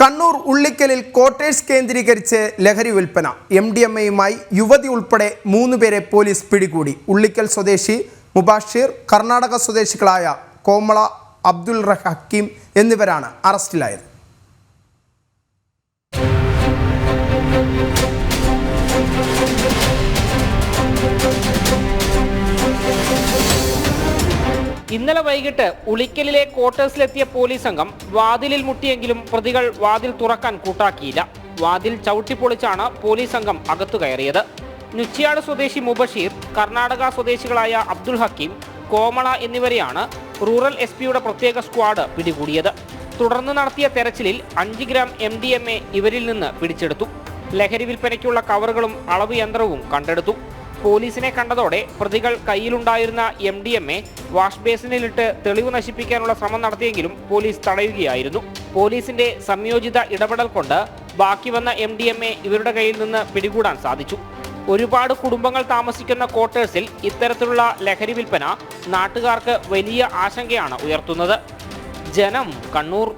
Kannur ഉള്ളിക്കലിൽ quarters കേന്ദ്രീകരിച്ച് ലഹരി വിൽപ്പന. എം ഡി എം എയുമായി യുവതി ഉൾപ്പെടെ മൂന്ന് പേരെ പോലീസ് പിടികൂടി. ഉള്ളിക്കൽ സ്വദേശി മുബാഷിർ കർണാടക സ്വദേശികളായ കോമള അബ്ദുൾ റഹ എന്നിവരാണ് അറസ്റ്റിലായത്. ഇന്നലെ വൈകിട്ട് ഉളിക്കലിലെ ക്വാർട്ടേഴ്സിലെത്തിയ പോലീസ് സംഘം വാതിലിൽ മുട്ടിയെങ്കിലും പ്രതികൾ വാതിൽ തുറക്കാൻ കൂട്ടാക്കിയില്ല. വാതിൽ ചവിട്ടിപ്പൊളിച്ചാണ് പോലീസ് സംഘം അകത്തു കയറിയത്. നുച്ചിയാട് സ്വദേശി മുബഷീർ കർണാടക സ്വദേശികളായ അബ്ദുൾ ഹക്കീം കോമള എന്നിവരെയാണ് റൂറൽ എസ് പിയുടെ പ്രത്യേക സ്ക്വാഡ് പിടികൂടിയത്. തുടർന്ന് നടത്തിയ തെരച്ചിലിൽ അഞ്ച് gram M D M A ഇവരിൽ നിന്ന് പിടിച്ചെടുത്തു. ലഹരി വിൽപ്പനയ്ക്കുള്ള കവറുകളും അളവ് യന്ത്രവും കണ്ടെടുത്തു. പോലീസിനെ കണ്ടതോടെ പ്രതികൾ കയ്യിലുണ്ടായിരുന്ന M D M A wash ബേസിനിലിട്ട് തെളിവ് നശിപ്പിക്കാനുള്ള ശ്രമം നടത്തിയെങ്കിലും പോലീസ് തടയുകയായിരുന്നു. പോലീസിന്റെ സംയോജിത ഇടപെടൽ കൊണ്ട് ബാക്കി വന്ന എം ഡി എം എ ഇവരുടെ കയ്യിൽ നിന്ന് പിടികൂടാൻ സാധിച്ചു. ഒരുപാട് കുടുംബങ്ങൾ താമസിക്കുന്ന ക്വാർട്ടേഴ്സിൽ ഇത്തരത്തിലുള്ള ലഹരി വിൽപ്പന നാട്ടുകാർക്ക് വലിയ ആശങ്കയാണ് ഉയർത്തുന്നത്. ജനം കണ്ണൂർ